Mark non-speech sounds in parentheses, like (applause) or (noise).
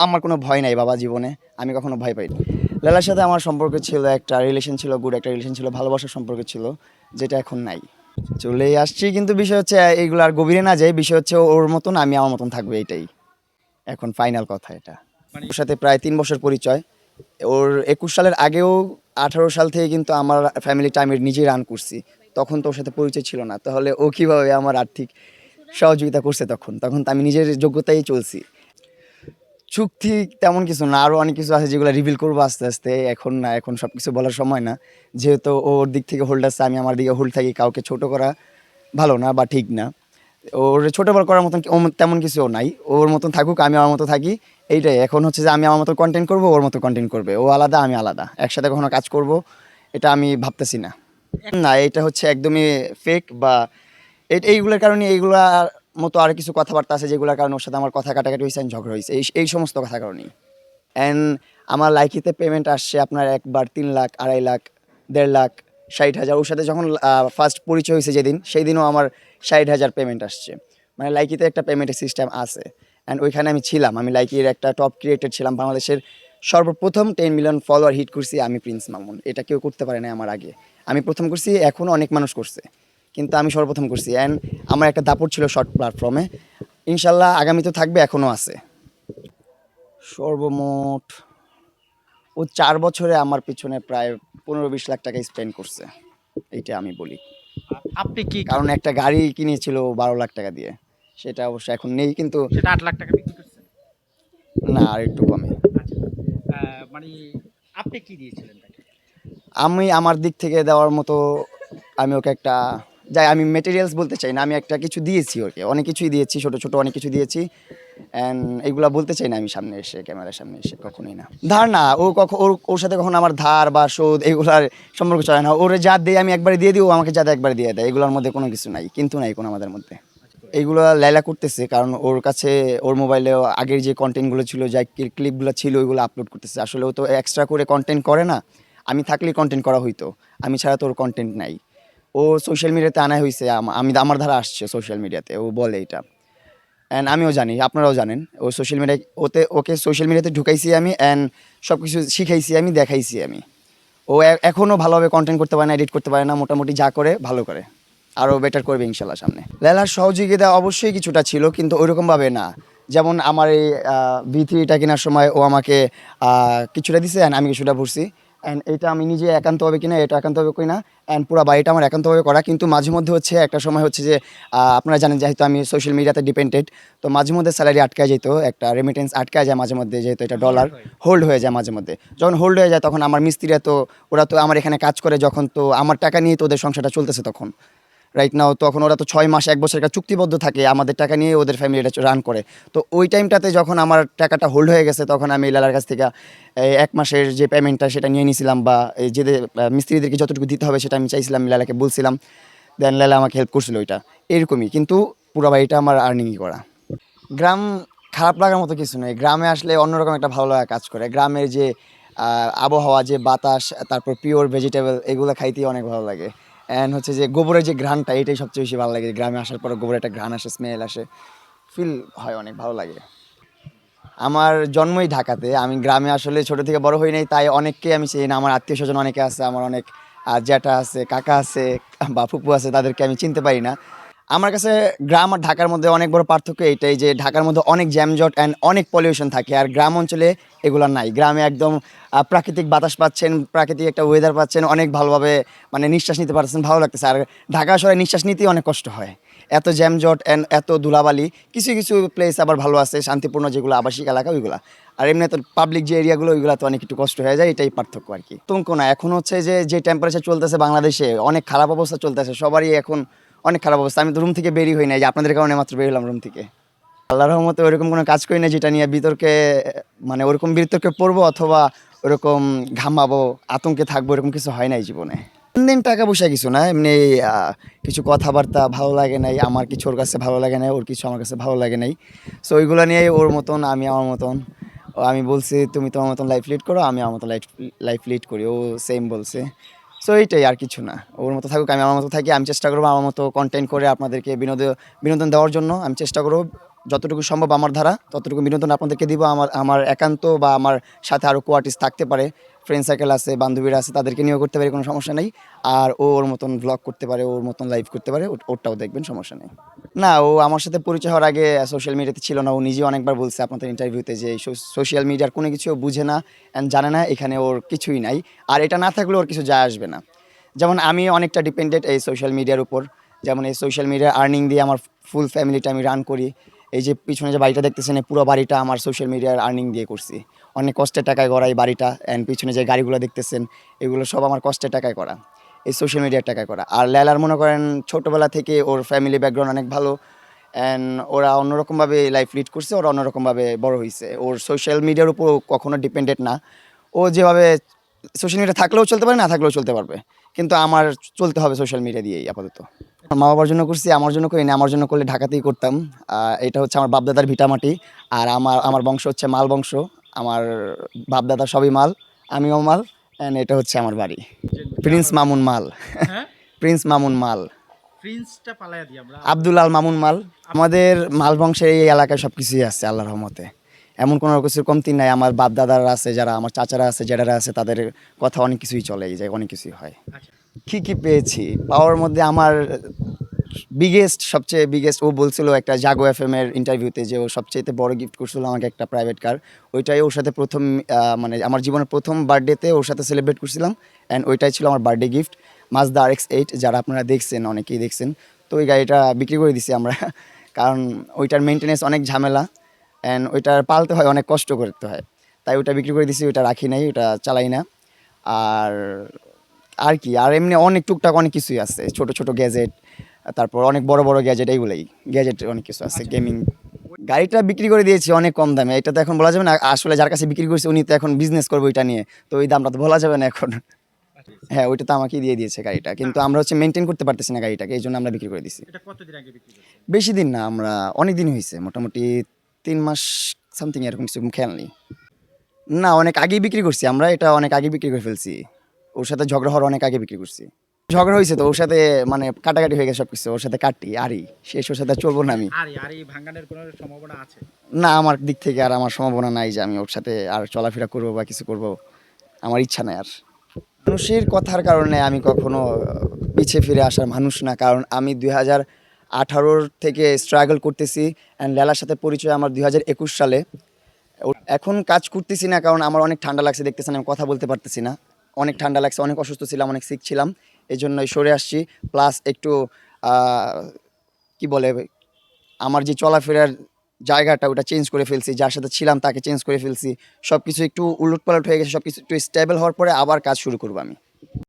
আমার কোনো ভয় নাই বাবা জীবনে আমি কখনো ভয় পাইনি লেলার সাথে আমার সম্পর্ক ছিল একটা রিলেশন ছিল গুড একটা রিলেশন ছিল ভালোবাসার সম্পর্ক ছিল যেটা এখন নাই। চলে আসছি কিন্তু বিষয় হচ্ছে এইগুলো আর গভীরে না যায় বিষয় হচ্ছে ওর মতন আমি আমার মতন থাকব এটাই। এখন ফাইনাল কথা এটা। ওর সাথে প্রায় তিন বছর পরিচয়। ওর একুশ সালের আগেও আঠারো সাল থেকে কিন্তু আমার ফ্যামিলিটা আমি নিজেই রান করছি। তখন তো ওর সাথে পরিচয় ছিল না। তাহলে ও কীভাবে আমার আর্থিক সহযোগিতা করছে তখন? তখন তো আমি নিজের যোগ্যতাই চলছি। চুক্তি তেমন কিছু না। আরও অনেক কিছু আছে যেগুলো রিভিল করব আস্তে আস্তে। এখন না, এখন সব কিছু বলার সময় না। যেহেতু ওর দিক থেকে হোল্ড আছে, আমি আমার দিকে হোল্ড থাকি, কাউকে ছোট করা ভালো না বা ঠিক না। ওর ছোট বড় করার মতন তেমন কিছু নাই। ওর মতন থাকুক, আমি আমার মতো থাকি। এইটাই। এখন হচ্ছে যে আমি আমার মতো কন্টেন্ট করব, ওর মতো কন্টেন্ট করবে। ও আলাদা, আমি আলাদা। একসাথে কখনো কাজ করব, এটা আমি ভাবতেছি না। না, এটা হচ্ছে একদমই ফেক বা এই- এইগুলোর কারণে এইগুলার মতো আর কিছু কথাবার্তা আছে যেগুলোর কারণে ওর সাথে আমার কথা কাটাকাটি হয়েছে ঝগড়া হয়েছে, এই এই সমস্ত কথা কারণেই। অ্যান্ড আমার লাইকিতে পেমেন্ট আসছে আপনার একবার তিন লাখ, আড়াই লাখ, দেড় লাখ, ষাট হাজার। ওর সাথে যখন ফার্স্ট পরিচয় হয়েছে যেদিন সেই দিনও আমার ষাট হাজার পেমেন্ট আসছে। মানে লাইকিতে একটা পেমেন্টের সিস্টেম আছে। অ্যান্ড ওইখানে আমি ছিলাম। আমি লাইকির একটা টপ ক্রিয়েটেড ছিলাম। বাংলাদেশের সর্বপ্রথম টেন মিলিয়ন ফলোয়ার হিট করছি আমি প্রিন্স মামুন। এটা কেউ করতে পারে না আমার আগে। আমি প্রথম করছি এখনও অনেক মানুষ করছে। কিন্তু আমি সর্বপ্রথম করছি। অ্যান্ড আমার একটা দাপট ছিল শর্ট প্ল্যাটফর্মে ইনশাল্লাহ আগামী তো থাকবে এখনও আছে। সর্বমোট ও চার বছরে আমার পিছনে প্রায় পনেরো বিশ লাখ টাকা স্পেন্ড করছে। এইটা আমি বলি। আপনি কি কারণ একটা গাড়ি কিনেছিল বারো লাখ টাকা দিয়ে। সেটা অবশ্য এখন নেই কিন্তু সেটা আট লাখ টাকা বিক্রি করছেন না আর একটু কমে। আচ্ছা। মানে আপনি কি দিয়েছিলেন আমি আমার দিক থেকে দেওয়ার মতো আমি ওকে একটা যাই, আমি মেটেরিয়ালস বলতে চাই না, আমি একটা কিছু দিয়েছি ওকে, অনেক কিছুই দিয়েছি, ছোট ছোট অনেক কিছু দিয়েছি অ্যান্ড এগুলা বলতে চাই না আমি সামনে এসে, ক্যামেরার সামনে এসে, কখনোই না। ধার না, ও কখন ওর ওর সাথে কখন আমার ধার বা শোধ এগুলার সম্পর্ক চলে না, ওরে যা দেয় আমি একবারে দিয়ে দিই ও আমাকে যা একবার দিয়ে দেয়, এগুলোর মধ্যে কোনো কিছু নাই, কিন্তু নাই কোনো আমাদের মধ্যে। এইগুলো লাইলা করতেছে, কারণ ওর কাছে, ওর মোবাইলে আগের যে কন্টেন্টগুলো ছিল যা ক্লিপগুলো ছিল, ওইগুলো আপলোড করতেছে, আসলে ও তো এক্সট্রা করে কন্টেন্ট করে না, আমি থাকলেই কন্টেন্ট করা হইতো, আমি ছাড়া তো ওর কন্টেন্ট নাই। ও সোশ্যাল মিডিয়াতে আনা হয়েছে আম- আমি আমার ধারা আসছে সোশ্যাল মিডিয়াতে ও বলে এটা। অ্যান্ড আমিও জানি, আপনারাও জানেন, ও সোশ্যাল মিডিয়ায় ওতে, ওকে সোশ্যাল মিডিয়াতে ঢুকাইছি আমি অ্যান্ড সব কিছু শিখাইছি আমি, দেখাইছি আমি। ও এখনও ভালোভাবে কন্টেন্ট করতে পারে না এডিট করতে পারে না, মোটামুটি যা করে, ভালো করে। আরও বেটার করবে ইনশাল্লাহ সামনে। লেলার সহযোগিতা অবশ্যই কিছুটা ছিল, কিন্তু ওইরকমভাবে না। যেমন আমার এই ভি থ্রিটা কেনার সময় ও আমাকে কিছুটা দিছে আমি কিছুটা ভরছি। অ্যান্ড এটা আমি নিজে একান্ত হবে কিনা এটা একান্ত হবে কিনা অ্যান্ড পুরো বাড়িটা আমার একান্তভাবে করা। কিন্তু মাঝে মধ্যে হচ্ছে একটা সময় হচ্ছে যে আপনারা জানেন যেহেতু আমি সোশ্যাল মিডিয়াতে ডিপেন্ডেড তো মাঝে মধ্যে স্যালারি আটকায় যেত একটা রেমিটেন্স আটকায় যায় মাঝে মধ্যে যেহেতু এটা ডলার হোল্ড হয়ে যায়। মাঝে মধ্যে। যখন হোল্ড হয়ে যায় তখন আমার মিস্ত্রিরা তো ওরা তো আমার এখানে কাজ করে যখন তো আমার টাকা নিয়ে তো ওদের সংসারটা চলতেছে তখন। রাইট নাও তখন ওরা তো ছয় মাস, এক বছর একটা চুক্তিবদ্ধ থাকে, আমাদের টাকা নিয়ে ওদের ফ্যামিলিটা রান করে। তো ওই টাইমটাতে যখন আমার টাকাটা হোল্ড হয়ে গেছে, তখন আমি লালার কাছ থেকে এক মাসের যে পেমেন্টটা সেটা নিয়ে নিয়েছিলাম বা যে মিস্ত্রিদেরকে যতটুকু দিতে হবে সেটা আমি চাইছিলাম, লালাকে বলছিলাম। দেন লালা আমাকে হেল্প করছিল ওইটা। এরকমই, কিন্তু পুরো বাড়িটা আমার আর্নিংই করা। গ্রাম খারাপ লাগার মতো কিছু নেই। গ্রামে আসলে অন্যরকম একটা ভালো লাগা কাজ করে। গ্রামের যে আবহাওয়া, যে বাতাস, তারপর পিওর ভেজিটেবল এগুলো খাইতেই অনেক ভালো লাগে। অ্যান্ড হচ্ছে যে গোবরের যে ঘ্রাণটা, এটাই সবচেয়ে বেশি ভালো লাগে। গ্রামে আসার পর গোবরের একটা ঘ্রাণ আসে স্মেল আসে ফিল হয় অনেক, ভালো লাগে। আমার জন্মই ঢাকাতে, আমি গ্রামে আসলে ছোট থেকে বড় হই নাই, তাই অনেককে আমি চিনি না। আমার আত্মীয় স্বজন অনেকে আছে, আমার অনেক জ্যাঠা আছে, কাকা আছে বা ফুপু আছে, তাদেরকে আমি চিনতে পারি না। আমার কাছে গ্রাম আর ঢাকার মধ্যে অনেক বড় পার্থক্য এইটাই যে ঢাকার মধ্যে অনেক জ্যামজট অ্যান্ড অনেক পলিউশন থাকে। আর গ্রাম অঞ্চলে এগুলো নাই। গ্রামে একদম প্রাকৃতিক বাতাস পাচ্ছেন, প্রাকৃতিক একটা ওয়েদার পাচ্ছেন, অনেক ভালোভাবে মানে নিঃশ্বাস নিতে পারছেন ভালো লাগতেছে। আর ঢাকা শহরে নিঃশ্বাস নিতেই অনেক কষ্ট হয়। এত জ্যামজট অ্যান্ড এত ধুলাবালি, কিছু কিছু প্লেস আবার ভালো আছে, শান্তিপূর্ণ যেগুলো আবাসিক এলাকা, ওইগুলো। আর এমনি তো পাবলিক যে এরিয়াগুলো ওইগুলো তো অনেক একটু কষ্ট হয়ে যায়, এটাই পার্থক্য আর কি। আতঙ্ক না, এখন হচ্ছে যে যে টেম্পারেচার চলতেছে বাংলাদেশে, অনেক খারাপ অবস্থা চলতেছে, সবারই এখন অনেক খারাপ অবস্থা। আমি তো রুম থেকে বেরি হই নাই, যে আপনাদের কারণে মাত্র বের হলাম রুম থেকে। আল্লাহর রহমতে ওইরকম কোনো কাজ করি না যেটা নিয়ে বিতর্কে মানে ওরকম বিতর্কে পড়ব অথবা ওরকম ঘামাবো, আতঙ্কে থাকব, এরকম কিছু হয় নাই জীবনে। দিন টাকা পয়সা কিছু না, এমনি কিছু কথাবার্তা ভালো লাগে নাই, আমার কিছু ওর কাছে ভালো লাগে নাই, ওর কিছু আমার কাছে ভালো লাগে নাই। সো ওইগুলো নিয়ে ওর মতন, আমি আমার মতন। আমি বলছি, তুমি তোমার মতন লাইফ লিড করো, আমি আমার মতন লাইফ লাইফ লিড করি। ও সেম বলছে। সো এইটাই আর কিছু না। ওর মতো থাকুক, আমি আমার মতো থাকি, আমি চেষ্টা করব আমার মতো কন্টেন্ট করে আপনাদেরকে বিনোদন বিনোদন দেওয়ার জন্য। আমি চেষ্টা করব, যতটুকু সম্ভব আমার ধারা, ততটুকু বিনোদন আপনাদেরকে দিব। আমার আমার একান্ত বা আমার সাথে আরও কোয়ার্টিস থাকতে পারে। ফ্রেন্ড সার্কেল আছে, বান্ধবীরা আছে, তাদেরকে নিয়েও করতে পারে, কোনো সমস্যা নেই। আর ও ওর মতন ব্লগ করতে পারে ওর মতন লাইভ করতে পারে ওরটাও দেখবেন, সমস্যা নেই। না, ও আমার সাথে পরিচয় হওয়ার আগে সোশ্যাল মিডিয়াতে ছিল না, ও নিজেও অনেকবার বলছে আপনাদের ইন্টারভিউতে যে সোশ্যাল মিডিয়ার কোনো কিছু বুঝে না অ্যান্ড জানে না, এখানে ওর কিছুই নাই। আর এটা না থাকলে ওর কিছু যায় আসবে না। যেমন আমি অনেকটা ডিপেন্ডেন্ট এই সোশ্যাল মিডিয়ার উপর। যেমন এই সোশ্যাল মিডিয়া আর্নিং দিয়ে আমার ফুল ফ্যামিলিটা আমি রান করি। এই যে পিছনে যে বাড়িটা দেখতেছেন পুরো বাড়িটা আমার সোশ্যাল মিডিয়ার আর্নিং দিয়ে করছি। অনেক কষ্টের টাকায় করা এই বাড়িটা অ্যান্ড পিছনে যে গাড়িগুলো দেখতেছেন, এগুলো সব আমার কষ্টের টাকায় করা। এই সোশ্যাল মিডিয়ার টাকায় করা। আর লেলার মনে করেন, ছোটোবেলা থেকে ওর ফ্যামিলি ব্যাকগ্রাউন্ড অনেক ভালো অ্যান্ড ওরা অন্যরকমভাবে লাইফ লিড করছে, ওরা অন্যরকমভাবে বড় হয়েছে ওর সোশ্যাল মিডিয়ার উপর কখনো ডিপেন্ডেন্ট না। ও যেভাবে সোশ্যাল মিডিয়া থাকলেও চলতে পারে, না থাকলেও চলতে পারবে। কিন্তু আমার চলতে হবে সোশ্যাল মিডিয়া দিয়েই আপাতত। মা বাবার জন্য করছি আমার জন্য করি না আমার জন্য করলে ঢাকাতেই করতাম। এটা হচ্ছে আমার বাপদাদার ভিটামাটি আর আমার আমার বংশ হচ্ছে মাল বংশ। আমার বাপদাদা সবই মাল আমিও মাল অ্যান্ড এটা হচ্ছে আমার বাড়ি। প্রিন্স মামুন মাল প্রিন্স মামুন মাল আব্দুল আল মামুন মাল। আমাদের মাল বংশের এই এলাকায় সব কিছুই আছে আল্লাহর রহমতে। এমন কোনো কিছুর কমতি নাই। আমার বাপ দাদারা আছে যারা আমার চাচারা আছে জেঠারা আছে তাদের কথা অনেক কিছুই চলে এই জায়গায় অনেক কিছুই হয়। আচ্ছা। কী কী পেয়েছি? পাওয়ার মধ্যে আমার বিগেস্ট সবচেয়ে বিগেস্ট ও বলছিল একটা জাগো এফ এম এর ইন্টারভিউতে যে ও সবচেয়ে বড় গিফট করছিল আমাকে একটা প্রাইভেট কার ওইটাই ওর সাথে প্রথম মানে আমার জীবনের প্রথম বার্থডেতে ওর সাথে সেলিব্রেট করছিলাম। অ্যান্ড ওইটাই ছিল আমার birthday gift Mazda R X eight যারা আপনারা দেখছেন, অনেকেই দেখছেন। তো ওই গাড়িটা বিক্রি করে দিছি আমরা। (laughs) কারণ ওইটার মেনটেনেন্স অনেক ঝামেলা। অ্যান্ড ওইটার পালতে হয়, অনেক কষ্ট করতে হয়। তাই ওইটা বিক্রি করে দিছি, ওইটা রাখি নাই ওটা চালাই না। আর আর কি আর এমনি অনেক টুকটাক অনেক কিছুই আছে। ছোট ছোট গ্যাজেট তারপর অনেক বড় বড় গ্যাজেট এইগুলোই। গ্যাজেট অনেক কিছু আছে গেমিং গাড়িটা বিক্রি করে দিয়েছি অনেক কম দামে। এটা তো এখন বলা যাবে না আসলে যার কাছে বিক্রি করছে উনি তো এখন বিজনেস করবে ওইটা নিয়ে। তো ওই দামটা তো বলা যাবে না এখন। আচ্ছা। হ্যাঁ ওইটা তো আমাকেই দিয়ে দিয়েছে গাড়িটা। কিন্তু আমরা হচ্ছে মেনটেন করতে পারতেছি না গাড়িটাকে এই জন্য আমরা বিক্রি করে দিছি এটা বেশি দিন না আমরা অনেক দিন হয়েছে মোটামুটি তিন মাস সামথিং এরকম কিছু খেয়াল নেই। না অনেক আগেই বিক্রি করছি আমরা এটা অনেক আগে বিক্রি করে ফেলছি। ওর সাথে ঝগড়া হওয়ার অনেক আগে বিক্রি করছি। ঝগড়া হয়েছে তো ওর সাথে মানে কাটাকাটি হয়ে গেছে সব কিছু ওর সাথে কাটি আরই শেষ ওর সাথে চলবো না আমি। কোনো সম্ভাবনা আছে? না আমার দিক থেকে আর আমার সম্ভাবনা নাই যে আমি ওর সাথে আর চলাফেরা করব বা কিছু করব আমার ইচ্ছা নাই আর। মানুষের কথার কারণে আমি কখনো পিছিয়ে ফিরে আসার মানুষ না কারণ আমি দুই হাজার আঠারোর থেকে স্ট্রাগল করতেছি অ্যান্ড লেলার সাথে পরিচয় আমার দুই হাজার একুশ সালে। এখন কাজ করতেছি না কারণ আমার অনেক ঠান্ডা লাগছে দেখতেছেন আমি কথা বলতে পারতেছি না। অনেক ঠান্ডা লাগছে, অনেক অসুস্থ ছিলাম, অনেক সিক ছিলাম এই জন্যই সরে আসছি। প্লাস একটু কি বলে, আমার যে চলাফেরার জায়গাটা ওটা চেঞ্জ করে ফেলছি, যার সাথে ছিলাম তাকে চেঞ্জ করে ফেলছি। সব কিছু একটু উলট পালট হয়ে গেছে সব কিছু একটু স্টেবল হওয়ার পরে আবার কাজ শুরু করব আমি।